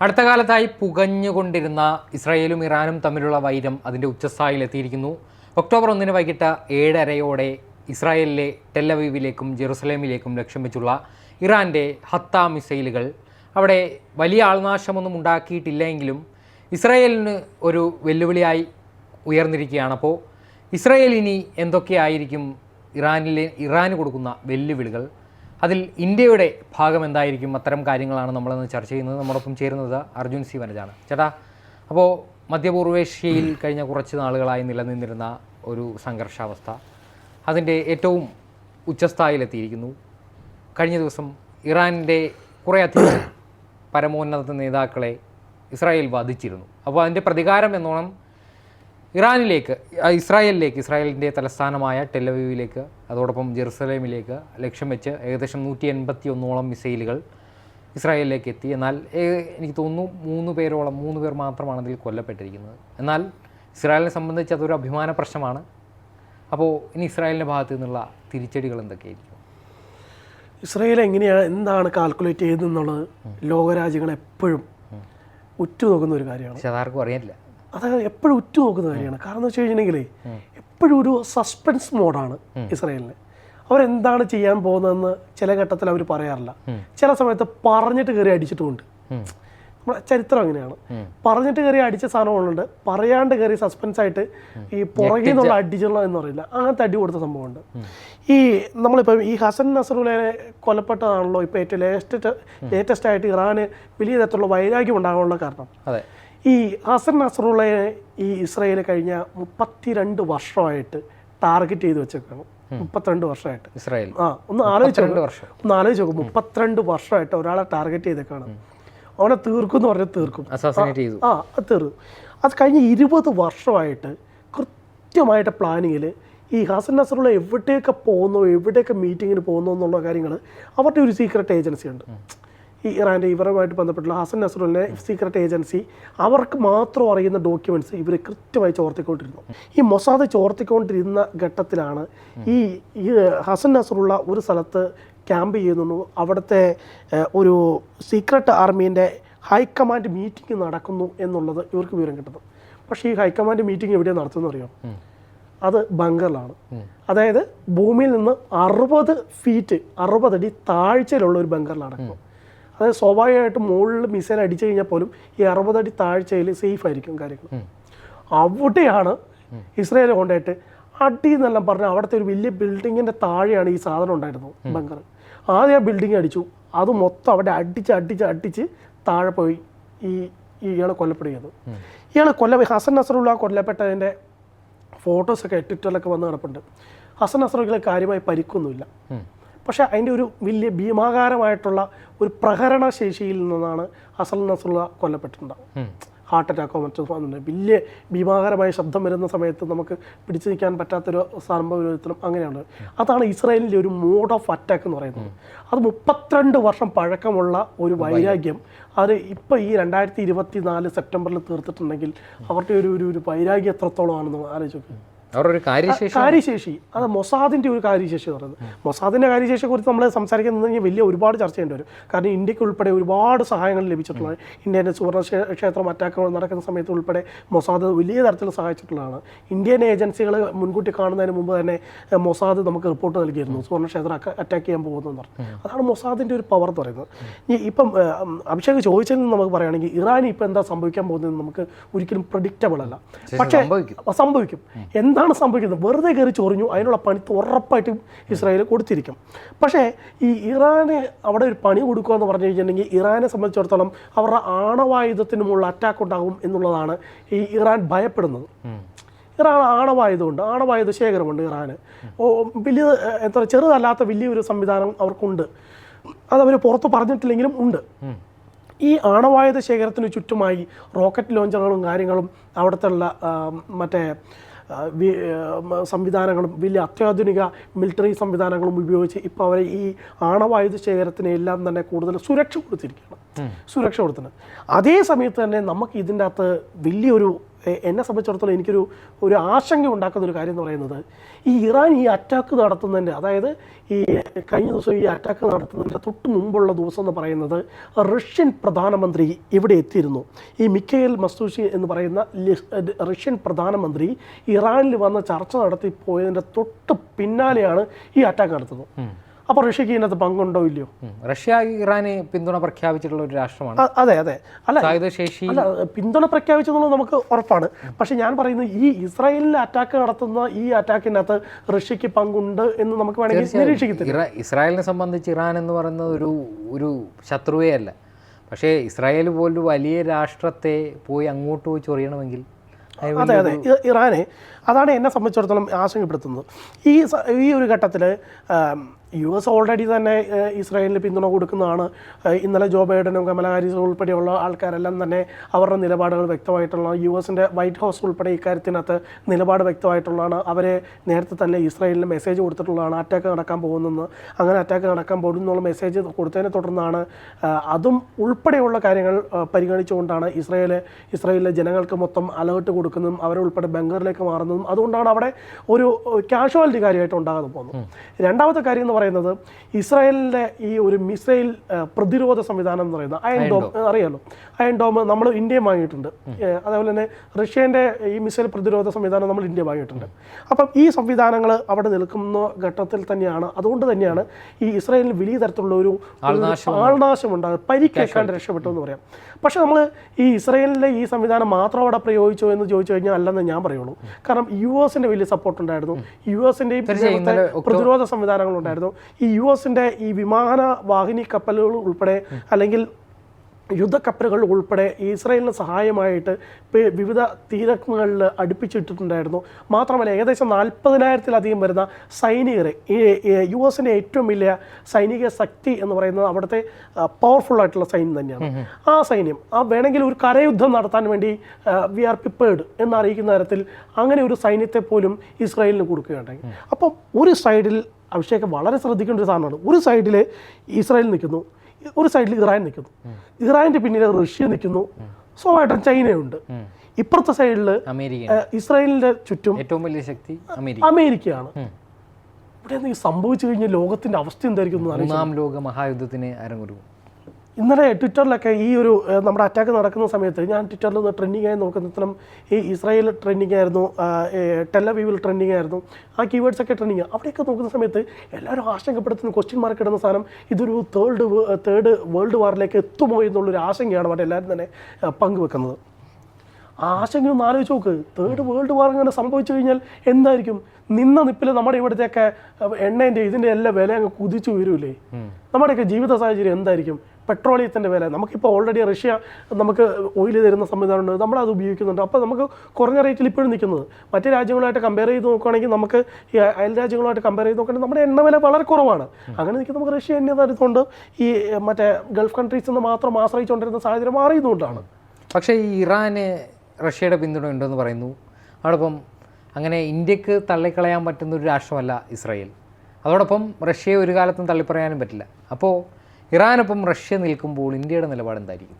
അടുത്ത കാലത്തായി പുകഞ്ഞുകൊണ്ടിരുന്ന ഇസ്രായേലും ഇറാനും തമ്മിലുള്ള വൈരം അതിന്റെ ഉച്ചസ്ഥായിലെത്തിയിരിക്കുന്നു ഒക്ടോബർ ഒന്നിന് വൈകിട്ട് ഏഴരയോടെ ഇസ്രായേലിലെ ടെല്ലവീവിലേക്കും ജെറുസലേമിലേക്കും ലക്ഷ്യം വെച്ചുള്ള ഇറാന്റെ ഹത്ത മിസൈലുകൾ അവിടെ വലിയ ആൾനാശമൊന്നും ഉണ്ടാക്കിയിട്ടില്ലെങ്കിലും ഇസ്രായേലിന് ഒരു വെല്ലുവിളിയായി ഉയർന്നിരിക്കുകയാണ്. അപ്പോൾ ഇസ്രായേൽ ഇനി എന്തൊക്കെയായിരിക്കും ഇറാനിലെ ഇറാന് കൊടുക്കുന്ന വെല്ലുവിളികൾ? അതിൽ ഇന്ത്യയുടെ ഭാഗം എന്തായിരിക്കും? അത്തരം കാര്യങ്ങളാണ് നമ്മളിന്ന് ചർച്ച ചെയ്യുന്നത്. നമ്മോടൊപ്പം ചേരുന്നത് അർജുൻ സി വനജാണ്. ചേട്ടാ അപ്പോൾ മധ്യപൂർവേഷ്യയിൽ കഴിഞ്ഞ കുറച്ച് നാളുകളായി നിലനിന്നിരുന്ന ഒരു സംഘർഷാവസ്ഥ അതിന്റെ ഏറ്റവും ഉച്ചസ്ഥായിലെത്തിയിരിക്കുന്നു. കഴിഞ്ഞ ദിവസം ഇറാനിന്റെ കുറേയധികം പരമോന്നത നേതാക്കളെ ഇസ്രായേൽ വധിച്ചിരുന്നു. അപ്പോൾ അതിന്റെ പ്രതികാരം എന്നോണം ഇറാനിലേക്ക് ഇസ്രായേലിലേക്ക് ഇസ്രായേലിന്റെ തലസ്ഥാനമായ ടെലവീവിലേക്ക് അതോടൊപ്പം ജെറുസലേമിലേക്ക് ലക്ഷ്യം വെച്ച് ഏകദേശം നൂറ്റി എൺപത്തി ഒന്നോളം മിസൈലുകൾ ഇസ്രായേലിലേക്ക് എത്തി. എന്നാൽ എനിക്ക് തോന്നുന്നു മൂന്ന് പേരോളം മൂന്ന് പേർ മാത്രമാണ് അതിൽ കൊല്ലപ്പെട്ടിരിക്കുന്നത്. എന്നാൽ ഇസ്രായേലിനെ സംബന്ധിച്ച് അതൊരു അഭിമാന പ്രശ്നമാണ്. അപ്പോൾ ഇനി ഇസ്രായേലിന്റെ ഭാഗത്തു നിന്നുള്ള തിരിച്ചടികൾ എന്തൊക്കെയായിരിക്കും? ഇസ്രായേൽ എങ്ങനെയാണ് എന്താണ് കാൽക്കുലേറ്റ് ചെയ്തതെന്നുള്ളത് ലോകരാജ്യങ്ങൾ എപ്പോഴും ഉറ്റുനോക്കുന്ന ഒരു കാര്യമാണ്. പക്ഷെ അതാർക്കും അറിയില്ല അത് എപ്പോഴും ഉറ്റുനോക്കുന്ന കാര്യമാണ്. കാരണം എന്ന് വെച്ച് കഴിഞ്ഞിട്ടുണ്ടെങ്കിലേ എപ്പോഴും ഒരു സസ്പെൻസ് മോഡാണ് ഇസ്രയേലിന്. അവരെന്താണ് ചെയ്യാൻ പോകുന്നതെന്ന് ചില ഘട്ടത്തിൽ അവർ പറയാറില്ല. ചില സമയത്ത് പറഞ്ഞിട്ട് കയറി അടിച്ചിട്ടുമുണ്ട്. നമ്മുടെ ചരിത്രം അങ്ങനെയാണ്. പറഞ്ഞിട്ട് കയറി അടിച്ച സാധനങ്ങളുണ്ട് പറയാണ്ട് കയറി സസ്പെൻസ് ആയിട്ട് ഈ പുറകിൽ നിന്നുള്ള അടിച്ചുള്ള എന്ന് പറയില്ല. അങ്ങനത്തെ അടി കൊടുത്ത സംഭവമുണ്ട്. ഈ നമ്മളിപ്പം ഈ ഹസൻ നസറുലേനെ കൊല്ലപ്പെട്ടതാണല്ലോ ഇപ്പോൾ ഏറ്റവും ലേറ്റസ്റ്റ് ലേറ്റസ്റ്റ് ആയിട്ട് ഇറാന് വലിയ തരത്തിലുള്ള വൈരാഗ്യം ഉണ്ടാകാനുള്ള കാരണം. ഈ ഹസൻ നസറുള്ള ഈ ഇസ്രയേൽ കഴിഞ്ഞ മുപ്പത്തിരണ്ട് വർഷമായിട്ട് ടാർഗറ്റ് ചെയ്ത് വെച്ചേക്കാണ്. മുപ്പത്തിരണ്ട് വർഷമായിട്ട്. ഇസ്രായേൽ. ആ ഒന്ന് ആലോചിച്ച് ഒന്ന് ആലോചിച്ച് നോക്കും. മുപ്പത്തിരണ്ട് വർഷമായിട്ട് ഒരാളെ ടാർഗറ്റ് ചെയ്തേക്കാണ്. അവനെ തീർക്കും എന്ന് പറഞ്ഞാൽ തീർക്കും. ആ അത് തീർക്കും. അത് കഴിഞ്ഞ ഇരുപത് വർഷമായിട്ട് കൃത്യമായിട്ട് പ്ലാനിങ്ങിൽ ഈ ഹസൻ നസറുള്ള എവിടെയൊക്കെ പോകുന്നു എവിടെയൊക്കെ മീറ്റിങ്ങിന് പോകുന്നു എന്നുള്ള കാര്യങ്ങൾ അവരുടെ ഒരു സീക്രട്ട് ഏജൻസി ഉണ്ട്. ഈ ഇറാന്റെ ഇവരുമായിട്ട് ബന്ധപ്പെട്ടുള്ള ഹസൻ നസറുലിന്റെ സീക്രട്ട് ഏജൻസി അവർക്ക് മാത്രം അറിയുന്ന ഡോക്യുമെന്റ്സ് ഇവർ കൃത്യമായി ചോർത്തിക്കൊണ്ടിരുന്നു. ഈ മൊസാദ് ചോർത്തിക്കൊണ്ടിരുന്ന ഘട്ടത്തിലാണ് ഈ ഈ ഹസൻ നസറുള്ള ഒരു സ്ഥലത്ത് ക്യാമ്പ് ചെയ്യുന്നു. അവിടുത്തെ ഒരു സീക്രട്ട് ആർമീന്റെ ഹൈക്കമാൻഡ് മീറ്റിംഗ് നടക്കുന്നു എന്നുള്ളത് ഇവർക്ക് വിവരം കിട്ടുന്നു. പക്ഷേ ഈ ഹൈക്കമാൻഡ് മീറ്റിംഗ് എവിടെയാണ് നടത്തുന്നത് അറിയാം? അത് ബങ്കറിലാണ് അതായത് ഭൂമിയിൽ നിന്ന് അറുപത് ഫീറ്റ് അറുപതടി താഴ്ചയിലുള്ള ഒരു ബങ്കറിലാണ് നടക്കുന്നത് അതായത് സ്വാഭാവികമായിട്ടും മുകളിൽ മിസൈൽ അടിച്ചു കഴിഞ്ഞാൽ പോലും ഈ അറുപതടി താഴ്ചയിൽ സേഫ് ആയിരിക്കും കാര്യങ്ങൾ. അവിടെയാണ് ഇസ്രയേൽ കൊണ്ടായിട്ട് അടി എന്നെല്ലാം പറഞ്ഞാൽ അവിടുത്തെ ഒരു വലിയ ബിൽഡിങ്ങിന്റെ താഴെയാണ് ഈ സാധനം ഉണ്ടായിരുന്നത് ബങ്കർ ആദ്യം ആ ബിൽഡിംഗ് അടിച്ചു. അത് മൊത്തം അവിടെ അടിച്ച് അടിച്ച് അടിച്ച് താഴെ പോയി ഈ ഇയാൾ കൊല്ലപ്പെടുകയത് ഇയാൾ കൊല്ല ഹസൻ നസറുള്ള കൊല്ലപ്പെട്ടതിന്റെ ഫോട്ടോസൊക്കെ ട്വിറ്ററിലൊക്കെ വന്ന് കിടപ്പുണ്ട്. ഹസൻ നസറുള്ള കാര്യമായി പരിക്കൊന്നുമില്ല. പക്ഷേ അതിന്റെ ഒരു വലിയ ഭീമാകാരമായിട്ടുള്ള ഒരു പ്രഹരണ ശേഷിയിൽ നിന്നാണ് അസൽ നസുള്ള കൊല്ലപ്പെട്ടിട്ടുണ്ടാവും ഹാർട്ട് അറ്റാക്കോ മറ്റോ വന്നിട്ടുണ്ട് വലിയ ഭീമാകാരമായ ശബ്ദം വരുന്ന സമയത്ത് നമുക്ക് പിടിച്ചു നിൽക്കാൻ പറ്റാത്തൊരു സംഭവത്തിലും അങ്ങനെയാണ്. അതാണ് ഇസ്രായേലിന്റെ ഒരു മോഡ് ഓഫ് അറ്റാക്ക് എന്ന് പറയുന്നത്. അത് മുപ്പത്തിരണ്ട് വർഷം പഴക്കമുള്ള ഒരു വൈരാഗ്യം. അത് ഇപ്പോൾ ഈ രണ്ടായിരത്തി ഇരുപത്തി നാല് സെപ്റ്റംബറിൽ തീർത്തിട്ടുണ്ടെങ്കിൽ അവരുടെ ഒരു ഒരു വൈരാഗ്യം എത്രത്തോളമാണെന്ന് ആലോചിച്ച് നോക്കുക അവരുടെ കാര്യശേഷി കാര്യശേഷി. അത് മൊസാദിന്റെ ഒരു കാര്യശേഷി എന്ന് പറയുന്നത്. മൊസാദിന്റെ കാര്യശേഷിയെ കുറിച്ച് നമ്മൾ സംസാരിക്കുന്നത് വലിയ ഒരുപാട് ചർച്ച ചെയ്യേണ്ടി വരും. കാരണം ഇന്ത്യയ്ക്ക് ഉൾപ്പെടെ ഒരുപാട് സഹായങ്ങൾ ലഭിച്ചിട്ടുള്ളതാണ് ഇന്ത്യന്റെ സുവർണ ക്ഷേ- ക്ഷേത്രം അറ്റാക്കുകൾ നടക്കുന്ന സമയത്ത് ഉൾപ്പെടെ മൊസാദ് വലിയ തരത്തിൽ സഹായിച്ചിട്ടുള്ളതാണ്. ഇന്ത്യൻ ഏജൻസികൾ മുൻകൂട്ടി കാണുന്നതിന് മുമ്പ് തന്നെ മൊസാദ് നമുക്ക് റിപ്പോർട്ട് നൽകിയിരുന്നു. സുവർണ ക്ഷേത്രം അറ്റാക്ക് ചെയ്യാൻ പോകുന്നു എന്ന് പറഞ്ഞു. അതാണ് മൊസാദിന്റെ ഒരു പവർ എന്ന് പറയുന്നത്. ഇപ്പം അഭിഷേക് ചോദിച്ചതിൽ നിന്ന് നമുക്ക് പറയുകയാണെങ്കിൽ ഇറാൻ ഇപ്പം എന്താ സംഭവിക്കാൻ പോകുന്നത് നമുക്ക് ഒരിക്കലും പ്രഡിക്റ്റബിൾ അല്ല. പക്ഷേ സംഭവിക്കും. സംഭവിക്കും. എന്താണ് സംഭവിക്കുന്നത്? വെറുതെ കയറി ചൊറിഞ്ഞു. അതിനുള്ള പണി ഉറപ്പായിട്ടും ഇസ്രായേൽ കൊടുത്തിരിക്കും. പക്ഷേ ഈ ഇറാന് അവിടെ ഒരു പണി കൊടുക്കുക എന്ന് പറഞ്ഞു കഴിഞ്ഞിട്ടുണ്ടെങ്കിൽ ഇറാനെ സംബന്ധിച്ചിടത്തോളം അവരുടെ ആണവായുധത്തിനുമുള്ള അറ്റാക്ക് ഉണ്ടാകും എന്നുള്ളതാണ് ഈ ഇറാൻ ഭയപ്പെടുന്നത്. ഇറാൻ ആണവായുധമുണ്ട്. ആണവായുധ ശേഖരമുണ്ട് ഇറാന്. വലിയ എത്ര എന്താ ചെറുതല്ലാത്ത വലിയൊരു സംവിധാനം അവർക്കുണ്ട്. അതവർ പുറത്ത് പറഞ്ഞിട്ടില്ലെങ്കിലും ഉണ്ട്. ഈ ആണവായുധ ശേഖരത്തിന് ചുറ്റുമായി റോക്കറ്റ് ലോഞ്ചറുകളും കാര്യങ്ങളും അവിടുത്തെ ഉള്ള മറ്റേ സംവിധാനങ്ങളും വലിയ അത്യാധുനിക മിലിറ്ററി സംവിധാനങ്ങളും ഉപയോഗിച്ച് ഇപ്പോൾ അവരെ ഈ ആണവായുധ ശേഖരത്തിന് എല്ലാം തന്നെ കൂടുതൽ സുരക്ഷ കൊടുത്തിരിക്കുകയാണ്. സുരക്ഷ കൊടുത്തിട്ടുണ്ട്. അതേ സമയത്ത് തന്നെ നമുക്ക് ഇതിന്റെ അകത്ത് വലിയൊരു എന്നെ സംബന്ധിച്ചിടത്തോളം എനിക്കൊരു ഒരു ആശങ്ക ഉണ്ടാക്കുന്ന ഒരു കാര്യം എന്ന് പറയുന്നത് ഈ ഇറാൻ ഈ അറ്റാക്ക് നടത്തുന്നതിന്റെ അതായത് ഈ കഴിഞ്ഞ ദിവസം ഈ അറ്റാക്ക് നടത്തുന്നതിന്റെ തൊട്ട് മുമ്പുള്ള ദിവസം എന്ന് പറയുന്നത് റഷ്യൻ പ്രധാനമന്ത്രി ഇവിടെ എത്തിയിരുന്നു. ഈ മിക്കയിൽ മസ്തൂഷി എന്ന് പറയുന്ന റഷ്യൻ പ്രധാനമന്ത്രി ഇറാനിൽ വന്ന ചർച്ച നടത്തി പോയതിന്റെ തൊട്ട് പിന്നാലെയാണ് ഈ അറ്റാക്ക് നടത്തുന്നത്. അപ്പോൾ റഷ്യക്ക് ഇതിനകത്ത് പങ്കുണ്ടോ ഇല്ലയോ. റഷ്യ ഇറാനെ പിന്തുണ പ്രഖ്യാപിച്ചിട്ടുള്ള ഒരു രാഷ്ട്രമാണ്. അതെ അതെ. അല്ല ശേഷി അല്ല പിന്തുണ പ്രഖ്യാപിച്ചെന്നുള്ളത് നമുക്ക് ഉറപ്പാണ്. പക്ഷെ ഞാൻ പറയുന്നത് ഈ ഇസ്രായേലിൽ അറ്റാക്ക് നടത്തുന്ന ഈ അറ്റാക്കിനകത്ത് റഷ്യക്ക് പങ്കുണ്ട് എന്ന് നമുക്ക് വേണമെങ്കിൽ നിരീക്ഷിക്കത്തില്ല. ഇസ്രായേലിനെ സംബന്ധിച്ച് ഇറാൻ എന്ന് പറയുന്നത് ഒരു ഒരു ശത്രുവേ അല്ല. പക്ഷേ ഇസ്രായേൽ പോലൊരു വലിയ രാഷ്ട്രത്തെ പോയി അങ്ങോട്ട് പോയി ചൊറിയണമെങ്കിൽ അതെ അതെ ഇറാന് ഇറാനെ അതാണ് എന്നെ സംബന്ധിച്ചിടത്തോളം ആശങ്കപ്പെടുത്തുന്നത്. ഈ ഈ ഒരു ഘട്ടത്തിൽ യു എസ് ഓൾറെഡി തന്നെ ഇസ്രായേലിന് പിന്തുണ കൊടുക്കുന്നതാണ്. ഇന്നലെ ജോ ബൈഡനും കമല ഹാരിസും ഉൾപ്പെടെയുള്ള ആൾക്കാരെല്ലാം തന്നെ അവരുടെ നിലപാടുകൾ വ്യക്തമായിട്ടുള്ള യു എസിന്റെ വൈറ്റ് ഹൗസ് ഉൾപ്പെടെ ഇക്കാര്യത്തിനകത്ത് നിലപാട് വ്യക്തമായിട്ടുള്ളതാണ്. അവരെ നേരത്തെ തന്നെ ഇസ്രായേലിന് മെസ്സേജ് കൊടുത്തിട്ടുള്ളതാണ് അറ്റാക്ക് നടക്കാൻ പോകുന്നെന്ന്. അങ്ങനെ അറ്റാക്ക് നടക്കാൻ പോകും എന്നുള്ള മെസ്സേജ് കൊടുത്തതിനെ തുടർന്നാണ് അതും ഉൾപ്പെടെയുള്ള കാര്യങ്ങൾ പരിഗണിച്ചുകൊണ്ടാണ് ഇസ്രായേൽ ഇസ്രായേലിലെ ജനങ്ങൾക്ക് മൊത്തം അലേർട്ട് കൊടുക്കുന്നതും അവരെ ഉൾപ്പെടെ ബംഗറിലേക്ക് മാറുന്നതും. അതുകൊണ്ടാണ് അവിടെ ഒരു കാഷ്വാലിറ്റി കാര്യമായിട്ട് ഉണ്ടാകാതെ പോകുന്നത്. രണ്ടാമത്തെ കാര്യം പറയുന്നത് ഇസ്രായേലിന്റെ ഈ ഒരു മിസൈൽ പ്രതിരോധ സംവിധാനം എന്ന് പറയുന്നത് അയൺ ഡോം അറിയാലോ? അയൺ ഡോം നമ്മൾ ഇന്ത്യയും വാങ്ങിയിട്ടുണ്ട്. അതേപോലെ തന്നെ റഷ്യന്റെ ഈ മിസൈൽ പ്രതിരോധ സംവിധാനം നമ്മൾ ഇന്ത്യ വാങ്ങിയിട്ടുണ്ട്. അപ്പം ഈ സംവിധാനങ്ങൾ അവിടെ നിൽക്കുന്ന ഘട്ടത്തിൽ തന്നെയാണ്. അതുകൊണ്ട് തന്നെയാണ് ഈ ഇസ്രായേലിന് വലിയ തരത്തിലുള്ള ഒരു ഒരു ആൾനാശം ഉണ്ടാകുന്നത്. പരിക്കേക്കാണ്ട് രക്ഷപ്പെട്ടു എന്ന് പറയാം. പക്ഷെ നമ്മൾ ഈ ഇസ്രായേലിലെ ഈ സംവിധാനം മാത്രം അവിടെ പ്രയോഗിച്ചോ എന്ന് ചോദിച്ചു കഴിഞ്ഞാൽ അല്ലെന്ന് ഞാൻ പറയുള്ളൂ. കാരണം യു എസിന്റെ വലിയ സപ്പോർട്ട് ഉണ്ടായിരുന്നു. യു എസിന്റെയും പ്രതിരോധ സംവിധാനങ്ങൾ ഉണ്ടായിരുന്നു ഈ യു എസിന്റെ ഈ വിമാന വാഹിനി കപ്പലുകൾ ഉൾപ്പെടെ അല്ലെങ്കിൽ യുദ്ധക്കപ്പലുകൾ ഉൾപ്പെടെ ഇസ്രായേലിന് സഹായമായിട്ട് വിവിധ തീരങ്ങളിൽ അടുപ്പിച്ചിട്ടിട്ടുണ്ടായിരുന്നു. മാത്രമല്ല ഏകദേശം നാൽപ്പതിനായിരത്തിലധികം വരുന്ന സൈനികരെ യു എസിന്റെ ഏറ്റവും വലിയ സൈനിക ശക്തി എന്ന് പറയുന്നത് അവിടുത്തെ പവർഫുൾ ആയിട്ടുള്ള സൈന്യം തന്നെയാണ്. ആ സൈന്യം ആ വേണമെങ്കിൽ ഒരു കരയുദ്ധം നടത്താൻ വേണ്ടി വി ആർ പ്രിപ്പേർഡ് എന്നറിയിക്കുന്ന തരത്തിൽ അങ്ങനെ ഒരു സൈന്യത്തെ പോലും ഇസ്രായേലിന് കൊടുക്കുകയുണ്ടായി. അപ്പം ഒരു സൈഡിൽ അഭിഷേകം വളരെ ശ്രദ്ധിക്കേണ്ട ഒരു സാധനമാണ്. ഒരു സൈഡിൽ ഇസ്രായേൽ നിൽക്കുന്നു. ഒരു സൈഡിൽ ഇറാൻ നിൽക്കുന്നു ഇറാന്റെ പിന്നിൽ റഷ്യ നിൽക്കുന്നു സ്വാഭാവികമായിട്ടും ചൈനയുണ്ട്. ഇപ്പുറത്തെ സൈഡിൽ ഇസ്രായേലിന്റെ ചുറ്റും ഏറ്റവും വലിയ ശക്തി അമേരിക്കയാണ്. ഇവിടെ എന്തെങ്കിലും സംഭവിച്ചു കഴിഞ്ഞാൽ ലോകത്തിന്റെ അവസ്ഥ എന്തായിരിക്കും മൂന്നാം ലോക മഹായുദ്ധത്തിന് അരങ്ങൊരുങ്ങും ഇന്നലെ ട്വിറ്ററിലൊക്കെ ഈ ഒരു നമ്മുടെ അറ്റാക്ക് നടക്കുന്ന സമയത്ത് ഞാൻ ട്വിറ്ററിൽ നിന്ന് ട്രെൻഡിങ് ആയി നോക്കുന്നതിനും ഈ ഇസ്രായേൽ ട്രെൻഡിങ് ആയിരുന്നു ടെലവീവിൽ ട്രെൻഡിങ് ആയിരുന്നു ആ കീവേഡ്സ് ഒക്കെ ട്രെൻഡിങ് അവിടെയൊക്കെ നോക്കുന്ന സമയത്ത് എല്ലാവരും ആശങ്കപ്പെടുത്തുന്ന ക്വസ്റ്റ്യൻ മാർക്ക് ഇടുന്ന സാധനം ഇതൊരു തേർഡ് തേർഡ് വേൾഡ് വാറിലേക്ക് എത്തുമോ എന്നുള്ളൊരു ആശങ്കയാണ് അവിടെ എല്ലാവരും തന്നെ പങ്കുവെക്കുന്നത്. ആ ആശങ്ക ഒന്ന് ആലോചിച്ച് നോക്ക്. തേർഡ് വേൾഡ് വാർ അങ്ങനെ സംഭവിച്ചു കഴിഞ്ഞാൽ എന്തായിരിക്കും? നിന്ന നിപ്പിൽ നമ്മുടെ ഇവിടുത്തെയൊക്കെ എണ്ണേന്റെ ഇതിന്റെ എല്ലാ വില അങ്ങ് കുതിച്ചു വരൂലേ നമ്മുടെയൊക്കെ ജീവിത സാഹചര്യം എന്തായിരിക്കും? പെട്രോളിയത്തിന്റെ വില. നമുക്കിപ്പോൾ ഓൾറെഡി റഷ്യ നമുക്ക് ഓയിൽ തരുന്ന സംവിധാനമുണ്ട്. നമ്മളത് ഉപയോഗിക്കുന്നുണ്ട്. അപ്പോൾ നമുക്ക് കുറഞ്ഞ റേറ്റിൽ ഇപ്പോഴും നിൽക്കുന്നത്. മറ്റു രാജ്യങ്ങളുമായിട്ട് കമ്പയർ ചെയ്ത് നോക്കുകയാണെങ്കിൽ നമുക്ക് ഈ അയൽ രാജ്യങ്ങളുമായിട്ട് കമ്പയർ ചെയ്ത് നോക്കുകയാണെങ്കിൽ നമ്മുടെ എണ്ണ വില വളരെ കുറവാണ്. അങ്ങനെ നിൽക്കുന്ന നമുക്ക് റഷ്യ എണ്ണ തരുന്നുണ്ട്. ഈ മറ്റേ ഗൾഫ് കൺട്രീസിൽ നിന്ന് മാത്രം ആശ്രയിച്ചുകൊണ്ടിരുന്ന സാഹചര്യം മാറിയതുകൊണ്ടാണ്. പക്ഷേ ഈ ഇറാന് റഷ്യയുടെ പിന്തുണ ഉണ്ടെന്ന് പറയുന്നു. അതോടൊപ്പം അങ്ങനെ ഇന്ത്യയ്ക്ക് തള്ളിക്കളയാൻ പറ്റുന്ന ഒരു രാഷ്ട്രമല്ല ഇസ്രായേൽ. അതോടൊപ്പം റഷ്യയെ ഒരു കാലത്തും തള്ളിപ്പറയാനും പറ്റില്ല. അപ്പോൾ ഇറാനൊപ്പം റഷ്യ നിൽക്കുമ്പോൾ ഇന്ത്യയുടെ നിലപാട് എന്തായിരിക്കും?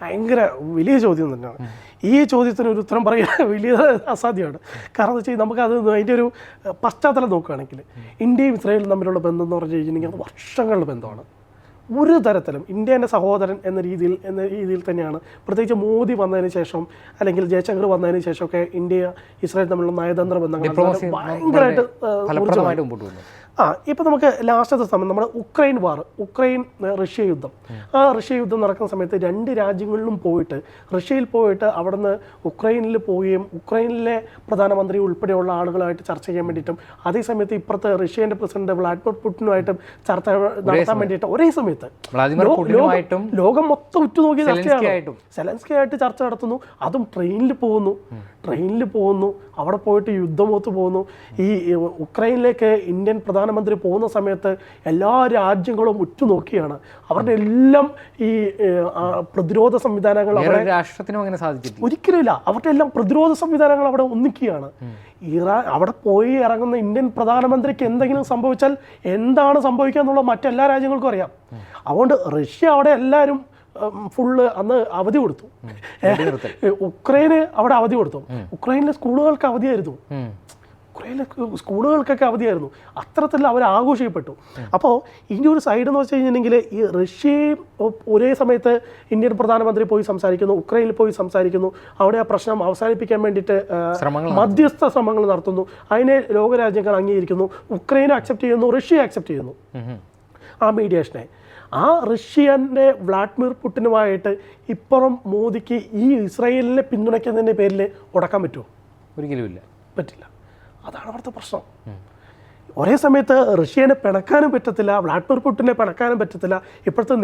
ഭയങ്കര വലിയ ചോദ്യം തന്നെയാണ്. ഈ ചോദ്യത്തിന് ഒരു ഉത്തരം പറയാൻ വലിയ അസാധ്യമാണ്. കാരണം എന്ന് വെച്ചാൽ നമുക്കത് അതിന്റെ ഒരു പശ്ചാത്തലം നോക്കുകയാണെങ്കിൽ ഇന്ത്യയും ഇസ്രായേലും തമ്മിലുള്ള ബന്ധം എന്ന് പറഞ്ഞു കഴിഞ്ഞിട്ടുണ്ടെങ്കിൽ അത് വർഷങ്ങളുടെ ബന്ധമാണ്. ഒരു തരത്തിലും ഇന്ത്യന്റെ സഹോദരൻ എന്ന രീതിയിൽ എന്ന രീതിയിൽ തന്നെയാണ്. പ്രത്യേകിച്ച് മോദി വന്നതിന് ശേഷം അല്ലെങ്കിൽ ജയശങ്കർ വന്നതിന് ശേഷമൊക്കെ ഇന്ത്യ ഇസ്രായേൽ തമ്മിലുള്ള നയതന്ത്ര ബന്ധങ്ങൾ ഭയങ്കരമായിട്ട് ഊർജമായിട്ട് മുമ്പോട്ട് ആ ഇപ്പം നമുക്ക് ലാസ്റ്റത്തെ സമയം നമ്മുടെ ഉക്രൈൻ വാർ ഉക്രൈൻ റഷ്യ യുദ്ധം. ആ റഷ്യ യുദ്ധം നടക്കുന്ന സമയത്ത് രണ്ട് രാജ്യങ്ങളിലും പോയിട്ട് റഷ്യയിൽ പോയിട്ട് അവിടുന്ന് ഉക്രൈനിൽ പോവുകയും ഉക്രൈനിലെ പ്രധാനമന്ത്രി ഉൾപ്പെടെയുള്ള ആളുകളായിട്ട് ചർച്ച ചെയ്യാൻ വേണ്ടിയിട്ടും അതേ സമയത്ത് ഇപ്പുറത്ത് റഷ്യന്റെ പ്രസിഡന്റ് വ്ളാഡിമിർ പുടിനുമായിട്ടും ചർച്ച നടത്താൻ വേണ്ടിയിട്ട് ഒരേ സമയത്ത് ലോകം- മൊത്തം ഉറ്റുനോക്കിയ ചർച്ചയാണ്. ആയിട്ടും. സെലൻസ്കി ആയിട്ട് ചർച്ച നടത്തുന്നു. അതും ട്രെയിനിൽ പോകുന്നു. ട്രെയിനിൽ പോകുന്നു. അവിടെ പോയിട്ട് യുദ്ധമൊത്ത് പോകുന്നു. ഈ ഉക്രൈനിലേക്ക് ഇന്ത്യൻ പ്രധാനമന്ത്രി പോകുന്ന സമയത്ത് എല്ലാ രാജ്യങ്ങളും ഉറ്റുനോക്കിയാണ്. അവരുടെ എല്ലാം ഈ പ്രതിരോധ സംവിധാനങ്ങൾ അവിടെ രാഷ്ട്രത്തിനും അങ്ങനെ സാധിച്ചിട്ടില്ല. ഒരിക്കലുമില്ല. അവരുടെ എല്ലാം പ്രതിരോധ സംവിധാനങ്ങൾ അവിടെ ഒന്നിക്കുകയാണ്. ഇറാൻ അവിടെ പോയി ഇറങ്ങുന്ന ഇന്ത്യൻ പ്രധാനമന്ത്രിക്ക് എന്തെങ്കിലും സംഭവിച്ചാൽ എന്താണ് സംഭവിക്കുക എന്നുള്ളത് മറ്റെല്ലാ രാജ്യങ്ങൾക്കും അറിയാം. അതുകൊണ്ട് റഷ്യ അവിടെ എല്ലാവരും ഫുള്ള് അന്ന് അവധി കൊടുത്തു. ഉക്രൈന് അവിടെ അവധി കൊടുത്തു. ഉക്രൈനിലെ സ്കൂളുകൾക്ക് അവധിയായിരുന്നു. സ്കൂ- സ്കൂളുകൾക്കൊക്കെ അവധിയായിരുന്നു. അത്തരത്തിൽ അവർ ആഘോഷിക്കപ്പെട്ടു. അപ്പോൾ ഇനി ഒരു സൈഡ് എന്ന് വെച്ച് കഴിഞ്ഞിട്ടുണ്ടെങ്കിൽ ഈ റഷ്യയും ഒരേ സമയത്ത് ഇന്ത്യൻ പ്രധാനമന്ത്രി പോയി സംസാരിക്കുന്നു ഉക്രൈനിൽ പോയി സംസാരിക്കുന്നു. അവിടെ ആ പ്രശ്നം അവസാനിപ്പിക്കാൻ വേണ്ടിയിട്ട് മധ്യസ്ഥ ശ്രമങ്ങൾ നടത്തുന്നു. അതിനെ ലോകരാജ്യങ്ങൾ അംഗീകരിക്കുന്നു. ഉക്രൈനെ അക്സെപ്റ്റ് ചെയ്യുന്നു റഷ്യ അക്സെപ്റ്റ് ചെയ്യുന്നു. ആ മീഡിയേഷനെ ആ റഷ്യന്റെ വ്ളാഡിമിർ പുട്ടിനുമായിട്ട് ഇപ്പുറം മോദിക്ക് ഈ ഇസ്രായേലിനെ പിന്തുണയ്ക്കുന്നതിന്റെ പേരിൽ ഉടക്കാൻ പറ്റുമോ? ഒരിക്കലുമില്ല. പറ്റില്ല. അതാണ് അവിടുത്തെ പ്രശ്നം. ഒരേ സമയത്ത് റഷ്യനെ പിണക്കാനും പറ്റത്തില്ല വ്ളാഡിമിർ പുട്ടിനെ പിണക്കാനും പറ്റത്തില്ല. ഇപ്പോഴത്തെ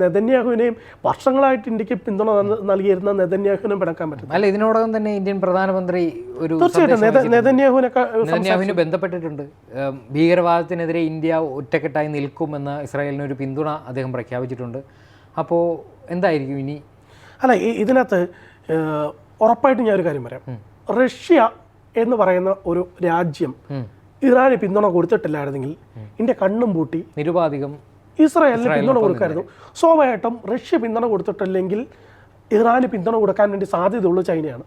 നെതന്യാഹുവിനെയും വർഷങ്ങളായിട്ട് ഇന്ത്യയ്ക്ക് പിന്തുണ നൽകിയിരുന്ന നെതന്യാഹുവിനും പിണക്കാൻ പറ്റും അല്ല ഇതിനോടകം തന്നെ ഇന്ത്യൻ പ്രധാനമന്ത്രി ഒരു തീർച്ചയായിട്ടും. ബന്ധപ്പെട്ടിട്ടുണ്ട്. ഭീകരവാദത്തിനെതിരെ ഇന്ത്യ ഒറ്റക്കെട്ടായി നിൽക്കുമെന്ന് ഇസ്രായേലിന് ഒരു പിന്തുണ അദ്ദേഹം പ്രഖ്യാപിച്ചിട്ടുണ്ട്. അപ്പോൾ എന്തായിരിക്കും ഇനി? അല്ല ഇതിനകത്ത് ഉറപ്പായിട്ടും ഞാൻ ഒരു കാര്യം പറയാം. റഷ്യ എന്ന് പറയുന്ന ഒരു രാജ്യം. ഇറാന് പിന്തുണ കൊടുത്തിട്ടില്ലായിരുന്നെങ്കിൽ ഇന്ത്യ കണ്ണും പൂട്ടി നിരുപാധികം ഇസ്രായേലിന് പിന്തുണ കൊടുക്കായിരുന്നു. സ്വാഭാവികമായിട്ടും റഷ്യ പിന്തുണ കൊടുത്തിട്ടില്ലെങ്കിൽ ഇറാന് പിന്തുണ കൊടുക്കാൻ വേണ്ടി സാധ്യതയുള്ളൂ ചൈനയാണ്.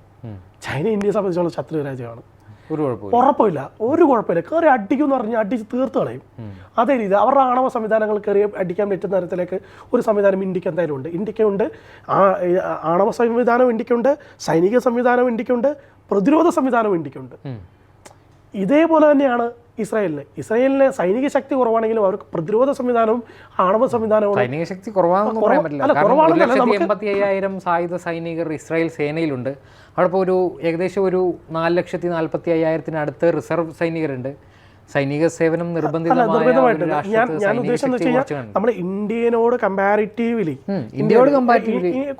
ചൈന ഇന്ത്യയെ സംബന്ധിച്ചുള്ള ശത്രു രാജ്യമാണ്. ഉറപ്പില്ല ഒരു കുഴപ്പമില്ല. കയറി അടിക്കും എന്ന് പറഞ്ഞാൽ അടിച്ച് തീർത്ത് കളയും. അതേ രീതി അവരുടെ ആണവ സംവിധാനങ്ങൾ കയറി അടിക്കാൻ പറ്റുന്ന തരത്തിലേക്ക് ഒരു സംവിധാനം ഇന്ത്യയ്ക്ക് എന്തായാലും ഉണ്ട്. ഇന്ത്യക്കുണ്ട്. ആ ആണവ സംവിധാനം ഇന്ത്യക്കുണ്ട്. സൈനിക സംവിധാനം ഇന്ത്യക്കുണ്ട്. പ്രതിരോധ സംവിധാനം ഇന്ത്യക്കുണ്ട്. ഇതേപോലെ തന്നെയാണ് ഇസ്രായേലിന്. ഇസ്രായേലിന് സൈനിക ശക്തി കുറവാണെങ്കിലും അവർക്ക് പ്രതിരോധ സംവിധാനവും ആണവ സംവിധാനവും സൈനിക ശക്തി കുറവാണെന്ന് പറയാൻ പറ്റില്ല. എൺപത്തി അയ്യായിരം സായുധ സൈനികർ ഇസ്രായേൽ സേനയിലുണ്ട്. അവിടെ ഇപ്പോൾ ഒരു ഏകദേശം ഒരു നാല് ലക്ഷത്തി നാൽപ്പത്തി അയ്യായിരത്തിനടുത്ത് റിസർവ് സൈനികരുണ്ട്. സൈനിക സേവനം നിർബന്ധിതമായ ഒരു ഞാൻ ഞാൻ സൈനിക ഉദ്ദേശം എന്ന് ശക്തി വെച്ച് കുറച്ച് കഴിഞ്ഞാൽ കാണും നമ്മൾ ഇന്ത്യനോട് കമ്പാരിറ്റീവ്ലി ഇന്ത്യയോട്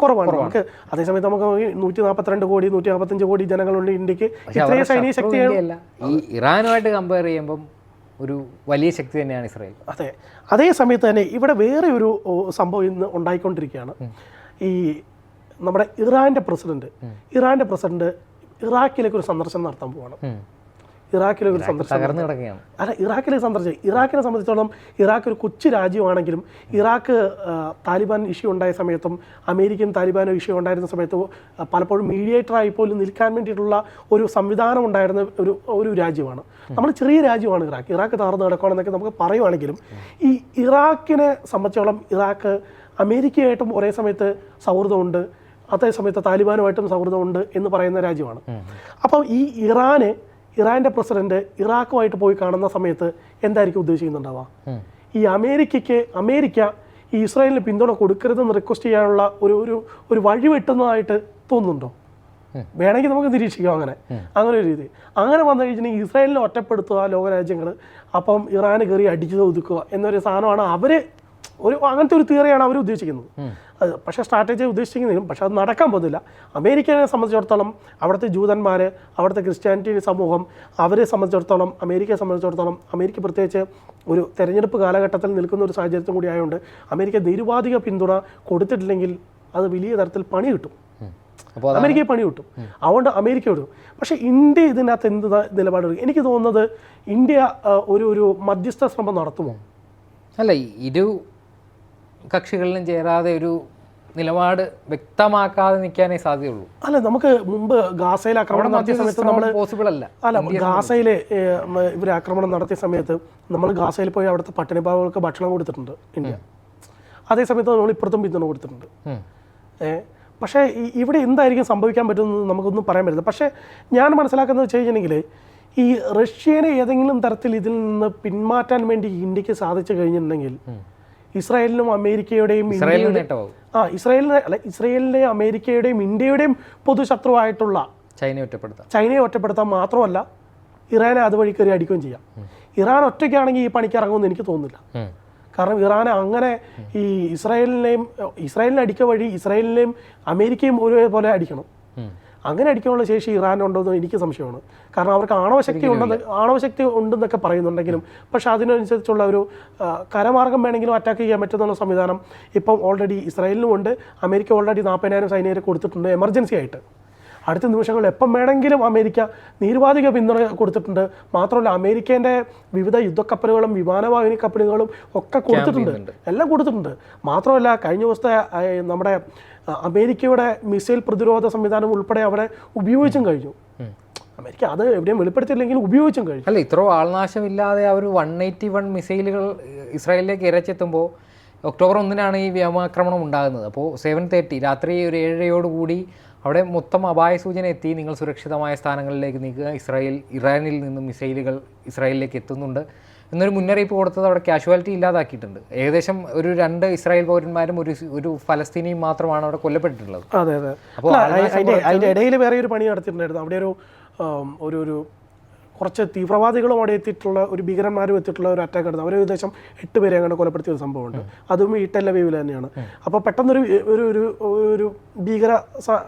കുറവാണ്. നമുക്ക് അതേസമയത്ത് നമുക്ക് നൂറ്റി നാൽപ്പത്തിരണ്ട് കോടി നൂറ്റി നാൽപ്പത്തഞ്ച് കോടി ജനങ്ങളുണ്ട് ഇന്ത്യയ്ക്ക്. ഇത്രയും സൈനിക ശക്തി ഈ ഇറാനുമായിട്ട് കമ്പയർ ചെയ്യുമ്പം ഒരു വലിയ ശക്തി തന്നെയാണ് ഇസ്രായേൽ. അതെ. അതേ സമയത്ത് തന്നെ ഇവിടെ വേറെ ഒരു സംഭവം ഇന്ന് ഉണ്ടായിക്കൊണ്ടിരിക്കുകയാണ്. ഈ നമ്മുടെ ഇറാന്റെ പ്രസിഡന്റ് ഇറാന്റെ പ്രസിഡന്റ് ഇറാഖിലേക്ക് ഒരു സന്ദർശനം നടത്താൻ പോവാണ്. ഉം. ഇറാഖിലേക്ക് ഒരു സന്ദർശനം കിടക്കുകയാണ്. അല്ല ഇറാഖിലെ സന്ദർശനം. ഇറാഖിനെ സംബന്ധിച്ചോളം ഇറാഖ് ഒരു കൊച്ചു രാജ്യമാണെങ്കിലും ഇറാഖ് താലിബാൻ ഇഷ്യൂ ഉണ്ടായ സമയത്തും അമേരിക്കൻ താലിബാൻ ഇഷ്യൂ ഉണ്ടായിരുന്ന സമയത്ത് പലപ്പോഴും മീഡിയേറ്ററായി പോലും നിൽക്കാൻ വേണ്ടിയിട്ടുള്ള ഒരു സംവിധാനം ഉണ്ടായിരുന്ന ഒരു ഒരു രാജ്യമാണ്. നമ്മൾ ചെറിയ രാജ്യമാണ് ഇറാഖ്. ഇറാഖ് തകർന്നു കിടക്കുകയാണെന്നൊക്കെ നമുക്ക് പറയുവാണെങ്കിലും ഈ ഇറാഖിനെ സംബന്ധിച്ചോളം ഇറാഖ് അമേരിക്കയായിട്ടും ഒരേ സമയത്ത് സൗഹൃദമുണ്ട്. അതേസമയത്ത് താലിബാനുമായിട്ടും സൗഹൃദമുണ്ട് എന്ന് പറയുന്ന രാജ്യമാണ്. അപ്പോൾ ഈ ഇറാന് ഇറാന്റെ പ്രസിഡന്റ് ഇറാഖുമായിട്ട് പോയി കാണുന്ന സമയത്ത് എന്തായിരിക്കും ഉദ്ദേശിക്കുന്നുണ്ടാവുക. ഈ അമേരിക്കയ്ക്ക് അമേരിക്ക ഈ ഇസ്രായേലിന് പിന്തുണ കൊടുക്കരുതെന്ന് റിക്വസ്റ്റ് ചെയ്യാനുള്ള ഒരു ഒരു ഒരു വഴി വെട്ടുന്നതായിട്ട് തോന്നുന്നുണ്ടോ? വേണമെങ്കിൽ നമുക്ക് നിരീക്ഷിക്കാം അങ്ങനെ. അങ്ങനെ ഒരു രീതി. അങ്ങനെ വന്നു കഴിഞ്ഞിട്ടുണ്ടെങ്കിൽ ഇസ്രായേലിനെ ഒറ്റപ്പെടുത്തുക ലോകരാജ്യങ്ങൾ അപ്പം ഇറാന് കയറി അടിച്ചു ഒതുക്കുക എന്നൊരു സാധനമാണ് അവർ ഒരു അങ്ങനത്തെ ഒരു തിയറിയാണ് അവർ ഉദ്ദേശിക്കുന്നത്. പക്ഷേ സ്ട്രാറ്റജി ഉദ്ദേശിക്കുന്നതിനും പക്ഷേ അത് നടക്കാൻ പോകുന്നില്ല. അമേരിക്കനെ സംബന്ധിച്ചിടത്തോളം അവിടുത്തെ ജൂതന്മാർ അവിടുത്തെ ക്രിസ്ത്യാനിറ്റി സമൂഹം അവരെ സംബന്ധിച്ചിടത്തോളം അമേരിക്കയെ സംബന്ധിച്ചിടത്തോളം അമേരിക്ക പ്രത്യേകിച്ച് ഒരു തെരഞ്ഞെടുപ്പ് കാലഘട്ടത്തിൽ നിൽക്കുന്ന ഒരു സാഹചര്യത്തും കൂടി ആയതുകൊണ്ട് അമേരിക്ക നിരുപാധിക പിന്തുണ കൊടുത്തിട്ടില്ലെങ്കിൽ അത് വലിയ തരത്തിൽ പണി കിട്ടും. അമേരിക്കയെ പണി കിട്ടും. അതുകൊണ്ട് അമേരിക്ക വിടും. പക്ഷേ ഇന്ത്യ ഇതിനകത്ത് എന്ത് നിലപാടുകൾ നിലപാടെടുക്കും എനിക്ക് തോന്നുന്നത് ഇന്ത്യ ഒരു ഒരു മധ്യസ്ഥ ശ്രമം നടത്തുമോ? അല്ല ഇരു കക്ഷികളിലും ചേരാതെ ഒരു നിലപാട് വ്യക്തമാക്കാതെ നിൽക്കാനേ സാധ്യതയുള്ളൂ. അല്ല നമുക്ക് മുമ്പ് ഗാസയിൽ ആക്രമണം നടത്തിയ സമയത്ത് നമ്മൾ പോസിബിൾ അല്ല. അല്ല ഗാസയിലെ ഇവർ ആക്രമണം നടത്തിയ സമയത്ത് നമ്മൾ ഗാസയിൽ പോയി അവിടുത്തെ പട്ടിണിപ്പാവകൾക്ക് ഭക്ഷണം കൊടുത്തിട്ടുണ്ട് ഇന്ത്യ. അതേ സമയത്ത് നമ്മൾ ഇപ്പുറത്തും പിന്തുണ കൊടുത്തിട്ടുണ്ട്. പക്ഷേ ഇവിടെ എന്തായിരിക്കും സംഭവിക്കാൻ പറ്റുമെന്ന് നമുക്കൊന്നും പറയാൻ പറ്റില്ല. പക്ഷേ ഞാൻ മനസ്സിലാക്കുന്നത് വെച്ച് കഴിഞ്ഞിട്ടുണ്ടെങ്കിൽ ഈ റഷ്യനെ ഏതെങ്കിലും തരത്തിൽ ഇതിൽ നിന്ന് പിന്മാറ്റാൻ വേണ്ടി ഇന്ത്യയ്ക്ക് സാധിച്ചു കഴിഞ്ഞിട്ടുണ്ടെങ്കിൽ ഇസ്രായേലിനും അമേരിക്കയുടെയും ഇസ്രായേലിന് ആ ഇസ്രായേലിനെ അല്ല ഇസ്രായേലിന്റെയും അമേരിക്കയുടെയും ഇന്ത്യയുടെയും പൊതുശത്രുവായിട്ടുള്ള ചൈനയെ ഒറ്റപ്പെടുത്താം. ചൈനയെ ഒറ്റപ്പെടുത്താൻ മാത്രമല്ല ഇറാനെ അതുവഴി കയറി അടിക്കുകയും ചെയ്യാം. ഇറാൻ ഒറ്റയ്ക്കാണെങ്കിൽ ഈ പണിക്ക് ഇറങ്ങുമെന്ന് എനിക്ക് തോന്നുന്നില്ല. കാരണം ഇറാനെ അങ്ങനെ ഈ ഇസ്രായേലിനെയും ഇസ്രായേലിനെ അടിക്ക വഴി ഇസ്രായേലിനെയും അമേരിക്കയും ഒരേപോലെ അടിക്കണം. അങ്ങനെ അടിക്കാനുള്ള ശേഷി ഇറാനുണ്ടോ എന്ന് എനിക്ക് സംശയമാണ്. കാരണം അവർക്ക് ആണവശക്തി ഉണ്ടെന്ന് ആണവശക്തി ഉണ്ടെന്നൊക്കെ പറയുന്നുണ്ടെങ്കിലും പക്ഷെ അതിനനുസരിച്ചുള്ള ഒരു കരമാർഗം വേണമെങ്കിലും അറ്റാക്ക് ചെയ്യാൻ പറ്റുന്നുള്ള സംവിധാനം ഇപ്പം ഓൾറെഡി ഇസ്രായേലിനും ഉണ്ട്. അമേരിക്ക ഓൾറെഡി നാൽപ്പതിനായിരം സൈനികരെ കൊടുത്തിട്ടുണ്ട് എമർജൻസി ആയിട്ട്. അടുത്ത നിമിഷങ്ങളിൽ എപ്പം വേണമെങ്കിലും അമേരിക്ക നിരുപാധിക പിന്തുണ കൊടുത്തിട്ടുണ്ട്. മാത്രമല്ല അമേരിക്കേന്റെ വിവിധ യുദ്ധക്കപ്പലുകളും വിമാനവാഹിനി കപ്പലുകളും ഒക്കെ കൊടുത്തിട്ടുണ്ട്. എല്ലാം കൊടുത്തിട്ടുണ്ട്. മാത്രമല്ല കഴിഞ്ഞ ദിവസത്തെ നമ്മുടെ അമേരിക്കയുടെ മിസൈൽ പ്രതിരോധ സംവിധാനം ഉൾപ്പെടെ അവിടെ ഉപയോഗിച്ചും കഴിഞ്ഞു. അമേരിക്ക അത് എവിടെയും വെളിപ്പെടുത്തില്ലെങ്കിൽ ഉപയോഗിച്ചും കഴിഞ്ഞു. അല്ല ഇത്ര ആൾനാശമില്ലാതെ ഇല്ലാതെ അവർ വൺ എയ്റ്റി വൺ മിസൈലുകൾ ഇസ്രായേലിലേക്ക് ഇരച്ചെത്തുമ്പോൾ ഒക്ടോബർ ഒന്നിനാണ് ഈ വ്യോമാക്രമണം ഉണ്ടാകുന്നത്. അപ്പോൾ സെവൻ തേർട്ടി രാത്രി ഒരു ഏഴരയോടുകൂടി അവിടെ മൊത്തം അപായ സൂചന എത്തി. നിങ്ങൾ സുരക്ഷിതമായ സ്ഥാനങ്ങളിലേക്ക് നീക്കുക. ഇസ്രായേൽ ഇറാനിൽ നിന്നും മിസൈലുകൾ ഇസ്രായേലിലേക്ക് എത്തുന്നുണ്ട്. എന്നൊരു മുന്നറിയിപ്പ് കൊടുത്തത് അവിടെ കാഷ്വാലിറ്റി ഇല്ലാതാക്കിയിട്ടുണ്ട്. ഏകദേശം ഒരു രണ്ട് ഇസ്രായേൽ പൗരന്മാരും ഒരു ഒരു ഫലസ്തീനിയും മാത്രമാണ് അവിടെ കൊല്ലപ്പെട്ടിട്ടുള്ളത്. അതെ അതെ. അപ്പോൾ അതിന്റെ ഇടയിൽ വേറെ ഒരു പണി നടത്തിയിട്ടുണ്ടായിരുന്നു. അവിടെ ഒരു ഒരു ഒരു കുറച്ച് തീവ്രവാദികളും അവിടെ എത്തിയിട്ടുള്ള ഒരു ഭീകരന്മാരും എത്തിയിട്ടുള്ള ഒരു അറ്റാക്ക് നടന്നു അവർ ഏകദേശം എട്ട് പേരെ അങ്ങനെ കൊലപ്പെടുത്തിയ ഒരു സംഭവമുണ്ട്. അതും ഈ ടെല്ലവീവിൽ തന്നെയാണ്. അപ്പോൾ പെട്ടെന്നൊരു ഒരു ഒരു ഒരു ഭീകര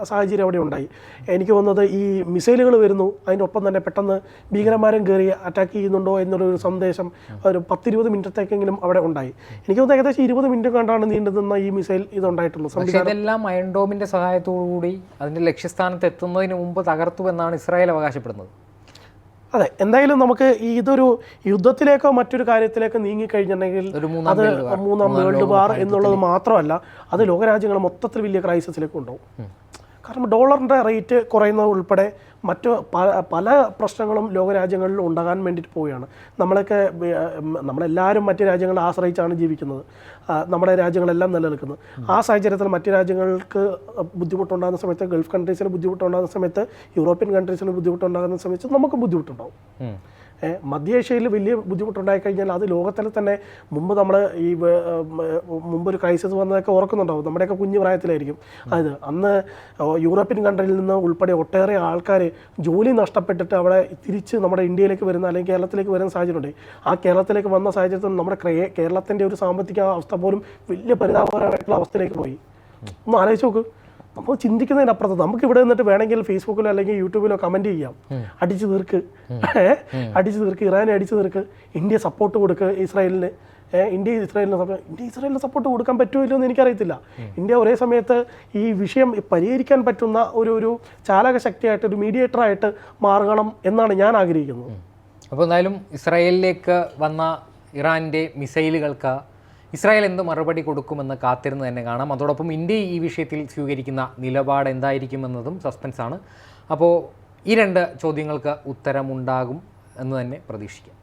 സാഹചര്യം അവിടെ ഉണ്ടായി. എനിക്ക് തോന്നുന്നത് ഈ മിസൈലുകൾ വരുന്നു. അതിന്റെ ഒപ്പം തന്നെ പെട്ടെന്ന് ഭീകരന്മാരും കയറി അറ്റാക്ക് ചെയ്യുന്നുണ്ടോ എന്നുള്ളൊരു സന്ദേശം ഒരു പത്തിരുപത് മിനിറ്റത്തേക്കെങ്കിലും അവിടെ ഉണ്ടായി. എനിക്ക് തോന്നുന്നത് ഏകദേശം ഇരുപത് മിനിറ്റ് കണ്ടാണ് നീണ്ടു നിന്ന ഈ മിസൈൽ ഇതുണ്ടായിട്ടുള്ളത്. ഇതെല്ലാം അയൺഡോമിന്റെ സഹായത്തോടു കൂടി അതിന്റെ ലക്ഷ്യസ്ഥാനത്ത് എത്തുന്നതിന് മുമ്പ് തകർത്തു എന്നാണ് ഇസ്രായേൽ അവകാശപ്പെടുന്നത്. അതെ എന്തായാലും നമുക്ക് ഇതൊരു യുദ്ധത്തിലേക്കോ മറ്റൊരു കാര്യത്തിലേക്കോ നീങ്ങിക്കഴിഞ്ഞിട്ടുണ്ടെങ്കിൽ അത്. മൂന്നാം വേൾഡ് വാർ എന്നുള്ളത് മാത്രമല്ല അത് ലോകരാജ്യങ്ങൾ മൊത്തത്തിൽ വലിയ ക്രൈസിസിലേക്ക് കൊണ്ടുപോകും. കാരണം ഡോളറിന്റെ റേറ്റ് കുറയുന്നത് ഉൾപ്പെടെ മറ്റു പല പ്രശ്നങ്ങളും ലോകരാജ്യങ്ങളിൽ ഉണ്ടാകാൻ വേണ്ടിയിട്ട് പോവുകയാണ്. നമ്മളൊക്കെ നമ്മളെല്ലാവരും മറ്റ് രാജ്യങ്ങളെ ആശ്രയിച്ചാണ് ജീവിക്കുന്നത്. നമ്മുടെ രാജ്യങ്ങളെല്ലാം നിലനിൽക്കുന്നത്. ആ സാഹചര്യത്തിൽ മറ്റ് രാജ്യങ്ങൾക്ക് ബുദ്ധിമുട്ടുണ്ടാകുന്ന സമയത്ത് ഗൾഫ് കൺട്രീസിന് ബുദ്ധിമുട്ടുണ്ടാകുന്ന സമയത്ത് യൂറോപ്യൻ കൺട്രീസിന് ബുദ്ധിമുട്ടുണ്ടാകുന്ന സമയത്ത് നമുക്ക് ബുദ്ധിമുട്ടുണ്ടാകും മധ്യേഷ്യയിൽ വലിയ ബുദ്ധിമുട്ടുണ്ടായി കഴിഞ്ഞാൽ അത് ലോകത്തിൽ തന്നെ മുമ്പ് നമ്മൾ ഈ മുമ്പ് ഒരു ക്രൈസിസ് വന്നതൊക്കെ ഓർക്കുന്നുണ്ടാവും. നമ്മുടെയൊക്കെ കുഞ്ഞു പ്രായത്തിലായിരിക്കും. അതായത് അന്ന് യൂറോപ്യൻ കൺട്രിയിൽ നിന്ന് ഉൾപ്പെടെ ഒട്ടേറെ ആൾക്കാർ ജോലി നഷ്ടപ്പെട്ടിട്ട് അവിടെ തിരിച്ച് നമ്മുടെ ഇന്ത്യയിലേക്ക് വരുന്ന അല്ലെങ്കിൽ കേരളത്തിലേക്ക് വരുന്ന സാഹചര്യം ഉണ്ട് ആ കേരളത്തിലേക്ക് വന്ന സാഹചര്യത്തിൽ നമ്മുടെ ക്രേ- കേരളത്തിന്റെ ഒരു സാമ്പത്തിക അവസ്ഥ പോലും വലിയ പരിതാപകരമായിട്ടുള്ള അവസ്ഥയിലേക്ക് പോയി. ഒന്ന് ആലോചിച്ച് നോക്ക്. നമ്മൾ ചിന്തിക്കുന്നതിനപ്പുറത്ത് നമുക്ക് ഇവിടെ നിന്നിട്ട് വേണമെങ്കിൽ ഫേസ്ബുക്കിലോ അല്ലെങ്കിൽ യൂട്യൂബിലോ കമന്റ് ചെയ്യാം. അടിച്ചു തീർക്ക്? അടിച്ചു തീർക്ക്. ഇറാനെ അടിച്ചു തീർക്ക്. ഇന്ത്യ സപ്പോർട്ട് കൊടുക്കുക ഇസ്രായേലിന്. ഇന്ത്യ ഇസ്രായേലിന് സപ്പോർട്ട് ഇന്ത്യ ഇസ്രായേലിന് സപ്പോർട്ട് കൊടുക്കാൻ പറ്റുമോ ഇല്ലയോ എന്ന് എനിക്കറിയത്തില്ല. ഇന്ത്യ ഒരേ സമയത്ത് ഈ വിഷയം പരിഹരിക്കാൻ പറ്റുന്ന ഒരു ഒരു ചാലക ശക്തിയായിട്ട് ഒരു മീഡിയേറ്ററായിട്ട് മാറണം എന്നാണ് ഞാൻ ആഗ്രഹിക്കുന്നത്. അപ്പോൾ എന്തായാലും ഇസ്രായേലിലേക്ക് വന്ന ഇറാന്റെ മിസൈലുകൾക്ക് ഇസ്രായേൽ എന്ത് മറുപടി കൊടുക്കുമെന്ന് കാത്തിരുന്ന് തന്നെ കാണാം. അതോടൊപ്പം ഇന്ത്യ ഈ വിഷയത്തിൽ സ്വീകരിക്കുന്ന നിലപാട് എന്തായിരിക്കുമെന്നതും സസ്പെൻസാണ് അപ്പോൾ ഈ രണ്ട് ചോദ്യങ്ങൾക്ക് ഉത്തരമുണ്ടാകും എന്ന് തന്നെ പ്രതീക്ഷിക്കാം.